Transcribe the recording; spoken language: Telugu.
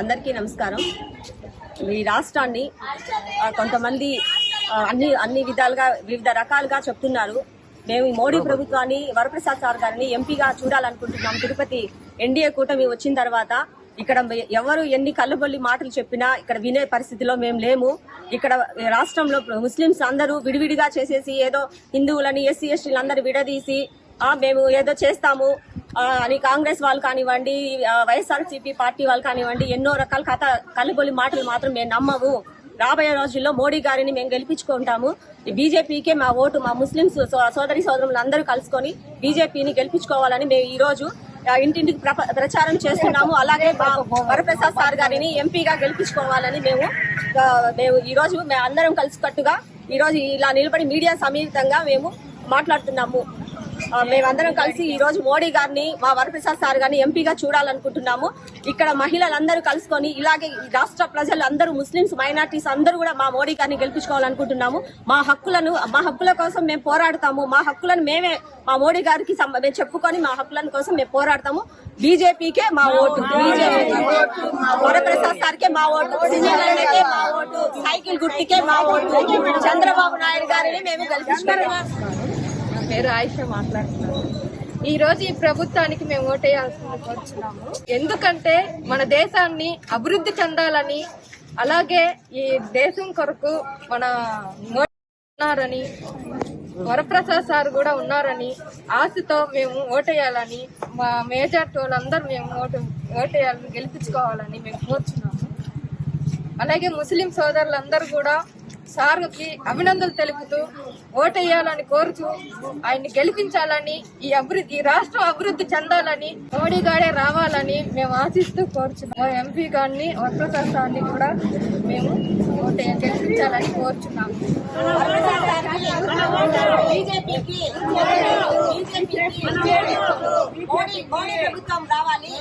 అందరికీ నమస్కారం. ఈ రాష్ట్రాన్ని కొంతమంది అన్ని అన్ని విధాలుగా వివిధ రకాలుగా చెప్తున్నారు. మేము మోడీ ప్రభుత్వాన్ని వరప్రసాద్ సార్ గారిని ఎంపీగా చూడాలనుకుంటున్నాం. తిరుపతి ఎన్డీఏ కూటమి వచ్చిన తర్వాత ఇక్కడ ఎవరు ఎన్ని కళ్ళబొల్లి మాటలు చెప్పినా ఇక్కడ వినే పరిస్థితిలో మేము లేము. ఇక్కడ రాష్ట్రంలో ముస్లింస్ అందరూ విడివిడిగా చేసేసి ఏదో హిందువులని ఎస్సీ ఎస్టీలు అందరూ విడదీసి మేము ఏదో చేస్తాము. అని కాంగ్రెస్ వాళ్ళు కానివ్వండి వైఎస్ఆర్సీపీ పార్టీ వాళ్ళు కానివ్వండి ఎన్నో రకాల కథ కలుబొలి మాటలు మాత్రం మేము నమ్మము. రాబోయే రోజుల్లో మోడీ గారిని మేము గెలిపించుకుంటాము. బీజేపీకే మా ఓటు మా ముస్లిం సో- సోదరి సోదరులు అందరూ కలుసుకొని బీజేపీని గెలిపించుకోవాలని మేము ఈ రోజు ఇంటింటికి ప్రచారం చేస్తున్నాము. అలాగే మా వరప్రసాద్ సార్ గారిని ఎంపీగా గెలిపించుకోవాలని మేము మేము ఈ రోజు మేము అందరం కలిసికట్టుగా ఈ రోజు ఇలా నిలబడి మీడియా సమీపంగా మేము మాట్లాడుతున్నాము. మేమందరం కలిసి ఈ రోజు మోడీ గారిని మా వరప్రసాద్ సార్ గారిని ఎంపీగా చూడాలనుకుంటున్నాము. ఇక్కడ మహిళలందరూ కలుసుకొని ఇలాగే ఈ రాష్ట్ర ప్రజలు అందరూ ముస్లింస్ మైనార్టీస్ అందరూ కూడా మా మోడీ గారిని గెలిపించుకోవాలనుకుంటున్నాము. మా హక్కులను మా హక్కుల కోసం మేము పోరాడతాము. మా హక్కులను మేమే మా మోడీ గారికి మేము చెప్పుకొని మా హక్కులను కోసం మేము పోరాడతాము. బీజేపీకే మా ఓటు. బీజేపీ వరప్రసాద్ సార్కే మా ఓటు. మా ఓటు. సైకిల్ గుర్తికే మా ఓటు. చంద్రబాబు నాయుడు గారిని మేము గెలిపించుకుంటాము నా పేరు ఆయిష మాట్లాడుతున్నాను. ఈ రోజు ఈ ప్రభుత్వానికి మేము ఓటేయాల్సింది కోరుచున్నాము. ఎందుకంటే మన దేశాన్ని అభివృద్ధి చెందాలని అలాగే ఈ దేశం కొరకు మన ఉన్నారని వరప్రసాద్ సార్ కూడా ఉన్నారని ఆశతో మేము ఓటేయాలని మా మేజార్టీ వాళ్ళందరూ మేము ఓటు ఓటేయాలని గెలిపించుకోవాలని మేము కోరుచున్నాము. అలాగే ముస్లిం సోదరులందరూ కూడా సార్కి అభినందనలు తెలుపుతూ ఓటేయాలని కోరుతూ ఆయన్ని గెలిపించాలని ఈ అభివృద్ధి రాష్ట్రం అభివృద్ధి చెందాలని మోడీ గారే రావాలని మేము ఆశిస్తూ కోరుచున్నాం. ఎంపీ గారిని వరప్రసాద్ కూడా మేము ఓటే గెలిపించాలని కోరుచున్నాము బీజేపీకి మోడీ మోడీ ప్రభుత్వం రావాలి.